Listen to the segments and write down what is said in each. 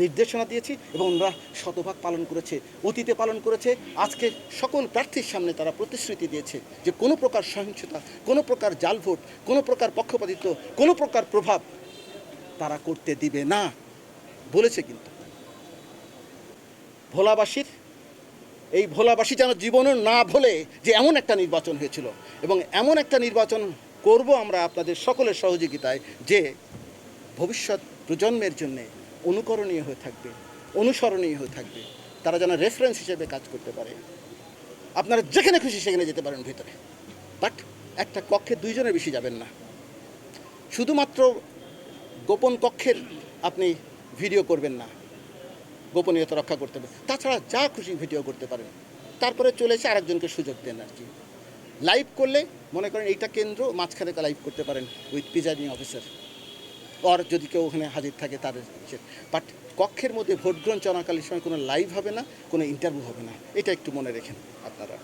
নির্দেশনা দিয়েছি এবং ওনারা শতভাগ পালন করেছে, অতীতে পালন করেছে। আজকে সকল প্রার্থীর সামনে তারা প্রতিশ্রুতি দিয়েছে যে কোনো প্রকার সহিংসতা, কোনো প্রকার জাল ভোট, কোনো প্রকার পক্ষপাতিত্ব, কোনো প্রকার প্রভাব তারা করতে দিবে না, বলেছে কিন্তু। ভোলাবাসীর, এই ভোলাবাসী যেন জীবনে না ভোলে যে এমন একটা নির্বাচন হয়েছিল এবং এমন একটা নির্বাচন করব আমরা আপনাদের সকলের সহযোগিতায় যে ভবিষ্যৎ প্রজন্মের জন্য অনুকরণীয় হয়ে থাকবে, অনুসরণীয় হয়ে থাকবে। তারা যেন রেফারেন্স হিসেবে কাজ করতে পারে। আপনারা যেখানে খুশি সেখানে যেতে পারেন ভিতরে। বাট একটা কক্ষে দুইজনের বেশি যাবেন না। শুধুমাত্র গোপন কক্ষের আপনি ভিডিও করবেন না। গোপনীয়তা রক্ষা করতে হবে তাছাড়া যা খুশি ভিডিও করতে পারেন। তারপরে চলে এসে আরেকজনকে সুযোগ দেন আর কি। লাইভ করলে মনে করেন এইটা কেন্দ্র, মাঝখানে লাইভ করতে পারেন উইথ প্রিজাইডিং অফিসার আর যদি কেউ ওখানে হাজির থাকে তাদের বাট কক্ষের মধ্যে ভোট গ্রহণ চলাকালীন সময় কোনো লাইভ হবে না কোনো ইন্টারভিউ হবে না। এটা একটু মনে রেখেন আপনারা।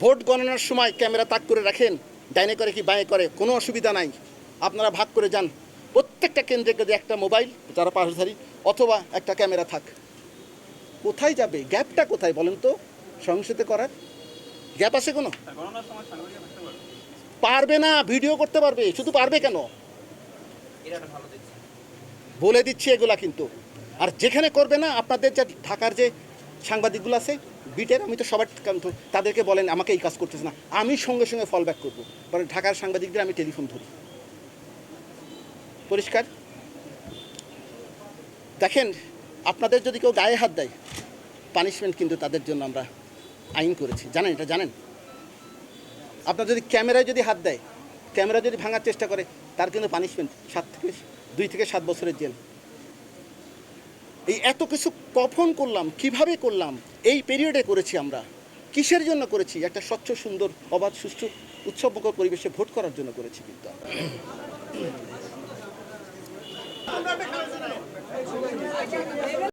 ভোট গণনার সময় ক্যামেরা তাক করে রাখেন ডাইনে করে কি বাঁয়ে করে কোনো অসুবিধা নাই। আপনারা ভাগ করে যান। প্রত্যেকটা কেন্দ্রে যদি একটা মোবাইল যারা পাশধারী অথবা একটা ক্যামেরা থাক। কোথায় যাবে? গ্যাপটা কোথায় বলেন তো? সংসদে করার? গ্যাপ আছে কোনো? পারবে না ভিডিও করতে পারবে। শুধু পারবে কেন? বলে দিচ্ছি এগুলা কিন্তু। আর যেখানে করবে না, আপনাদের যে ঢাকার যে সাংবাদিকগুলো আছে, বিটের, আমি তো সবার তাদেরকে বলেন, আমাকে এই কাজ করতেছে না। আমি সঙ্গে সঙ্গে ফল ব্যাক করব। কারণ ঢাকার সাংবাদিকদের আমি টেলিফোন ধরি। পরিষ্কার? দেখেন, আপনাদের যদি কেউ গায়ে হাত দেয় পানিশমেন্ট কিন্তু তাদের জন্য আমরা আইন করেছি। জানেন, এটা জানেন? আপনার যদি ক্যামেরায় যদি হাত দেয় ক্যামেরা যদি ভাঙার চেষ্টা করে, তার কিন্তু পানিশমেন্ট সাত থেকে দুই থেকে সাত বছরের জেল এই এত কিছু কখন করলাম, কীভাবে করলাম, এই পিরিয়ডে করেছি আমরা। কিসের জন্য করেছি? একটা স্বচ্ছ, সুন্দর, অবাধ, সুষ্ঠু, উৎসবমুখর পরিবেশে ভোট করার জন্য করেছি কিন্তু আমরা।